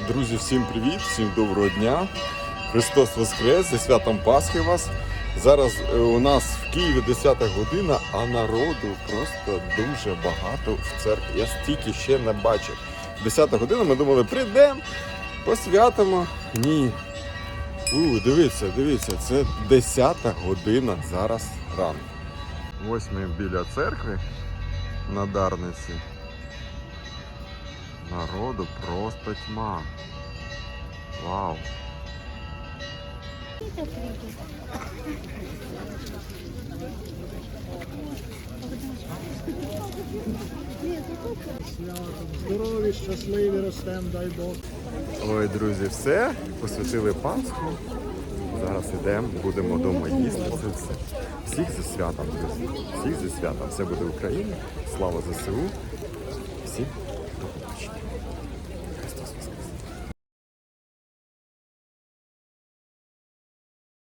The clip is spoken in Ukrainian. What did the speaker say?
Друзі, всім привіт, всім доброго дня. Христос Воскрес, зі святом Пасхи вас. Зараз е, у нас в Києві 10 година, а народу просто дуже багато в церкві. Я стільки ще не бачив. 10 година ми думали, прийдемо, посвятимо. Ні. У, дивіться, дивіться, це 10 година зараз ранку. Ось ми біля церкви на Дарниці. Народу просто тьма. Вау. Здорові, щасливі ростем, дай Бог. Ой, друзі, все. Посвятили Пасху. Зараз йдемо, будемо вдома їсти. Це все. Всіх зі святом, друзі. Всіх зі святом. Все буде Україна. Слава ЗСУ.